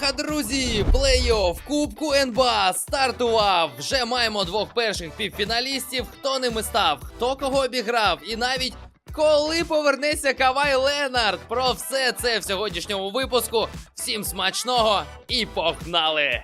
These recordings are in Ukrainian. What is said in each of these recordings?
Йоха, друзі! Плей-офф Кубку НБА стартував! Вже маємо двох перших півфіналістів. Хто ними став, хто кого обіграв, і навіть коли повернеться Кавай Ленард. Про все це в сьогоднішньому випуску. Всім смачного і погнали!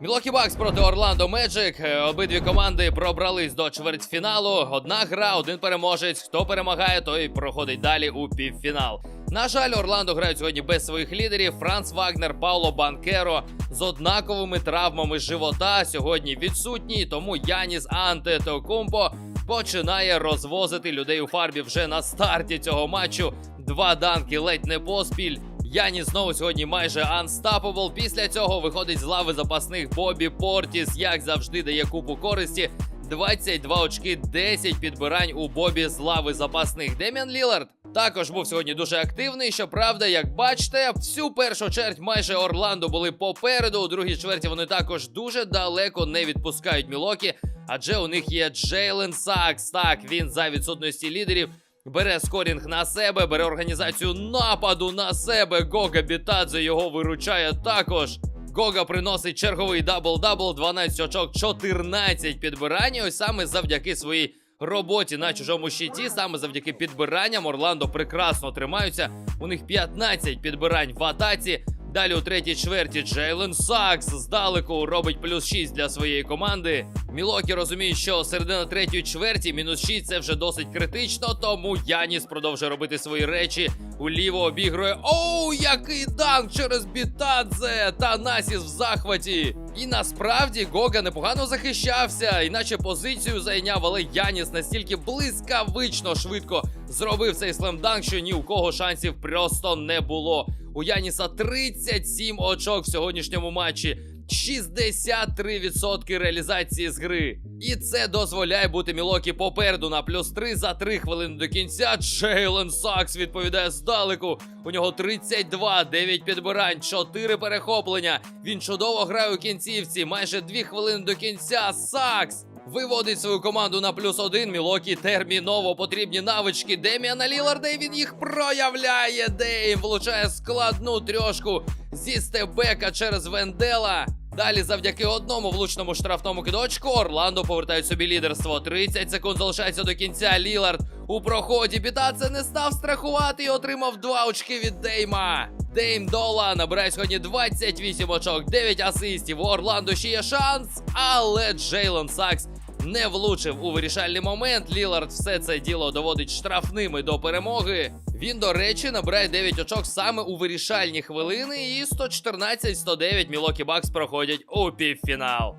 Мілокі Бакс проти Орландо Меджик. Обидві команди пробрались до чвертьфіналу. Одна гра, один переможець. Хто перемагає, той проходить далі у півфінал. На жаль, Орландо грають сьогодні без своїх лідерів. Франц Вагнер, Пауло Банкеро з однаковими травмами живота сьогодні відсутні. Тому Яніс Антетокумпо починає розвозити людей у фарбі вже на старті цього матчу. Два данки ледь не поспіль. Яні знову сьогодні майже unstoppable. Після цього виходить з лави запасних Бобі Портіс, як завжди, дає купу користі. 22 очки, 10 підбирань у Бобі з лави запасних. Деміан Лілард також був сьогодні дуже активний. Щоправда, як бачите, всю першу чверть майже Орландо були попереду. У другій чверті вони також дуже далеко не відпускають Мілокі, адже у них є Джейлен Сакс. Так, він за відсутності лідерів. Бере скорінг на себе, бере організацію нападу на себе. Гога Бітадзе його виручає також. Гога приносить черговий дабл-дабл, 12 очок, 14 підбирань. Ось саме завдяки своїй роботі на чужому щиті, саме завдяки підбиранням Орландо прекрасно тримаються. У них 15 підбирань в атаці. Далі у третій чверті Джейлен Сакс здалеку робить плюс 6 для своєї команди. Мілокі розуміє, що середина третьої чверті мінус 6 це вже досить критично, тому Яніс продовжує робити свої речі. Уліво обігрує. Оу, який данк через Бітадзе! Та Насіс в захваті. І насправді Гога непогано захищався, іначе позицію зайняв, але Яніс настільки блискавично швидко зробив цей слемданк, що ні у кого шансів просто не було. У Яніса 37 очок в сьогоднішньому матчі. 63% реалізації з гри. І це дозволяє бути Мілокі попереду на плюс 3 за 3 хвилини до кінця. Джейлен Сакс відповідає здалеку. У нього 32, 9 підбирань, 4 перехоплення. Він чудово грає у кінцівці. Майже 2 хвилини до кінця. Сакс виводить свою команду на плюс 1. Мілокі терміново потрібні навички Деміана Ліларда. І він їх проявляє. Дейм влучає складну трьошку зі стебека через Вендела. Далі, завдяки одному влучному штрафному кидочку, Орландо повертають собі лідерство. 30 секунд залишається до кінця. Лілард у проході. Біда це не став страхувати і отримав два очки від Дейма. Дейм Дола набирає сьогодні 28 очок, 9 асистів. У Орландо ще є шанс, але Джейлон Сакс не влучив у вирішальний момент. Лілард все це діло доводить штрафними до перемоги. Він, до речі, набирає 9 очок саме у вирішальні хвилини, і 114-109 Мілокі Бакс проходять у півфінал.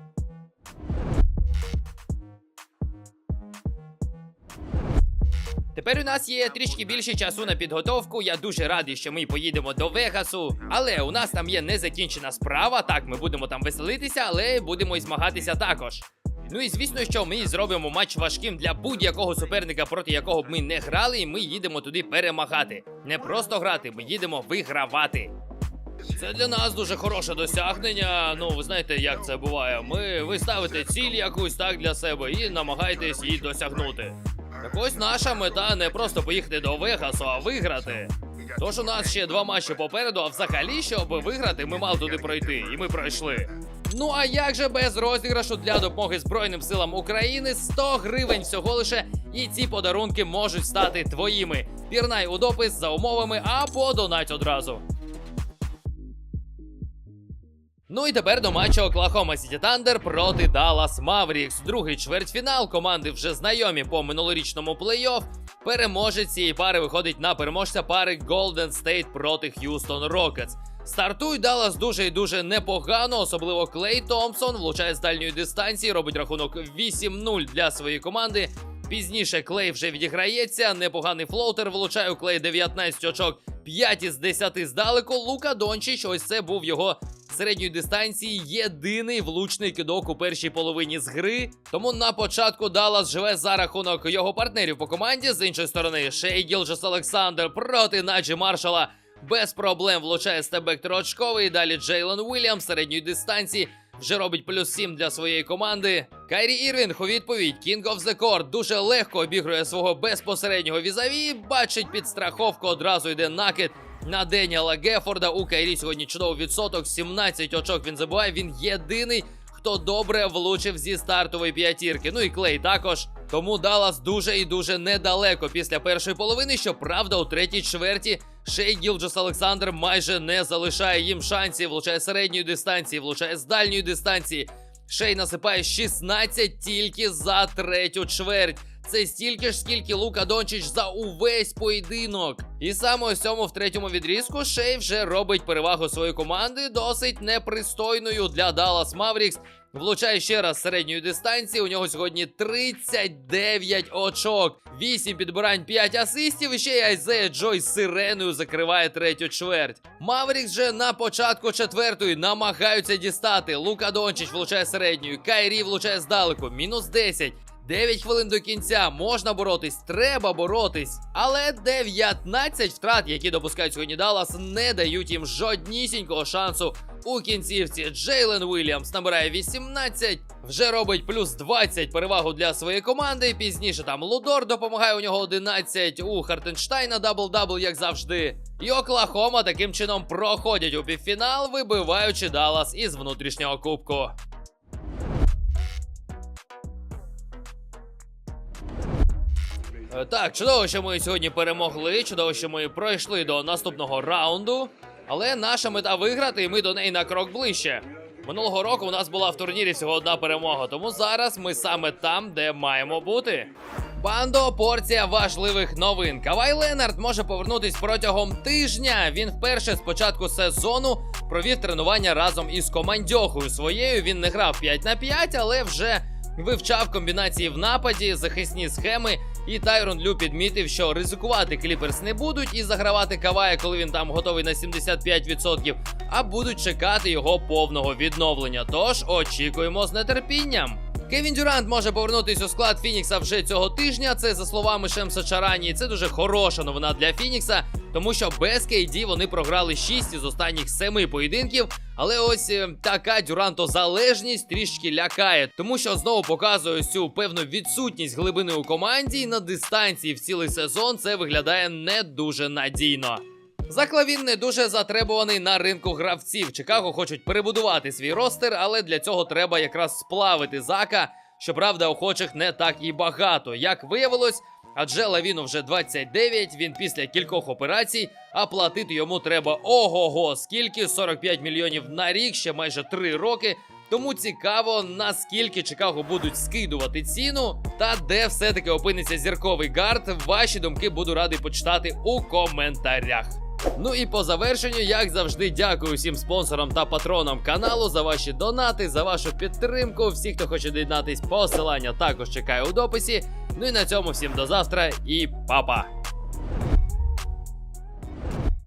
Тепер у нас є трішки більше часу на підготовку. Я дуже радий, що ми поїдемо до Вегасу. Але у нас там є незакінчена справа. Так, ми будемо там веселитися, але будемо і змагатися також. Ну і звісно, що ми зробимо матч важким для будь-якого суперника, проти якого б ми не грали, і ми їдемо туди перемагати. Не просто грати, ми їдемо вигравати. Це для нас дуже хороше досягнення. Ну, ви знаєте, як це буває. Ми ви ставите ціль якусь так для себе і намагаєтесь її досягнути. Так ось наша мета не просто поїхати до Вегасу, а виграти. Тож у нас ще два матчі попереду, а взагалі, щоб виграти, ми мали туди пройти, і ми пройшли. Ну а як же без розіграшу для допомоги Збройним силам України 100 гривень всього лише, і ці подарунки можуть стати твоїми. Пірнай у допис за умовами або донать одразу. Ну і тепер до матчу Оклахома Сіті Тандер проти Даллас Маврікс. Другий чвертьфінал. Команди вже знайомі по минулорічному плей-офф. Переможець цієї пари виходить на переможця пари Golden State проти Х'юстон Рокетс. Стартують Даллас дуже і дуже непогано, особливо Клей Томпсон влучає з дальньої дистанції, робить рахунок 8-0 для своєї команди. Пізніше Клей вже відіграється. Непоганий флоутер влучає у Клей 19 очок, 5 із 10 здалеку. Лука Дончич, ось це був його середньої дистанції єдиний влучний кидок у першій половині з гри. Тому на початку Даллас живе за рахунок його партнерів по команді. З іншої сторони, Шей Гілджес Олександр проти Наджі Маршала. Без проблем влучає стебек троочковий. Далі Джейлон Уільям середньої дистанції вже робить плюс 7 для своєї команди. Кайрі Ірвінг у відповідь King of the Court дуже легко обігрує свого безпосереднього візаві. Бачить підстраховку, одразу йде накид. на Деніела Гефорда. У Кайрі сьогодні чудовий відсоток. 17 очок він забуває. Він єдиний, хто добре влучив зі стартової п'ятірки. Ну і Клей також. Тому Даллас дуже і дуже недалеко після першої половини. Щоправда, у третій чверті Шей Гілджес Олександр майже не залишає їм шансів. Влучає з середньої дистанції, влучає з дальньої дистанції. Шей насипає 16 тільки за третю чверть. Це стільки ж, скільки Лука Дончич за увесь поєдинок. І саме ось цьому в третьому відрізку Шей вже робить перевагу своєї команди досить непристойною для Dallas Mavericks. Влучає ще раз середньої дистанції. У нього сьогодні 39 очок, 8 підбирань, 5 асистів. І ще й Айзея Джой з сиреною закриває третю чверть. Маврік же на початку четвертої намагаються дістати. Лука Дончич влучає середньою, Кайрі влучає здалеку. Мінус 10. 9 хвилин до кінця можна боротись, треба боротись. Але 19 втрат, які допускають сьогодні Даллас, не дають їм жоднісінького шансу у кінцівці. Джейлен Уільямс набирає 18, вже робить плюс 20 перевагу для своєї команди. Пізніше там Лудор допомагає у нього 11, у Хартенштайна дабл-дабл, як завжди. І Оклахома таким чином проходять у півфінал, вибиваючи Даллас із внутрішнього кубку. Так, чудово, що ми сьогодні перемогли. Чудово, що ми пройшли до наступного раунду. Але наша мета виграти, і ми до неї на крок ближче. Минулого року у нас була в турнірі всього одна перемога, тому зараз ми саме там, де маємо бути. Бандо, порція важливих новин. Кавай Ленард може повернутись протягом тижня. Він вперше з початку сезону провів тренування разом із командьохою своєю. Він не грав 5 на 5, але вже вивчав комбінації в нападі, захисні схеми. І Тайрон Лю підмітив, що ризикувати кліперс не будуть і загравати Кавая, коли він там готовий на 75%, а будуть чекати його повного відновлення. Тож очікуємо з нетерпінням. Кевін Дюрант може повернутися у склад Фінікса вже цього тижня. Це за словами Шемса Чарані. Це дуже хороша новина для Фінікса, тому що без KD вони програли 6 із останніх 7 поєдинків. Але ось е, така дюрантозалежність трішки лякає, тому що знову показує ось цю певну відсутність глибини у команді. І на дистанції в цілий сезон це виглядає не дуже надійно. Заклавін не дуже затребуваний на ринку гравців. Чикаго хочуть перебудувати свій ростер, але для цього треба якраз сплавити зака. Щоправда, охочих не так і багато. Як виявилось, адже Лавіну вже 29, він після кількох операцій, а платити йому треба ого-го, скільки 45 мільйонів на рік, ще майже 3 роки. Тому цікаво, наскільки Чикаго будуть скидувати ціну, та де все-таки опиниться зірковий гард. Ваші думки буду радий почитати у коментарях. Ну і по завершенню, як завжди, дякую всім спонсорам та патронам каналу за ваші донати, за вашу підтримку. Всі, хто хоче доєднатись, посилання також чекаю у дописі. Ну і на цьому всім до завтра і па-па!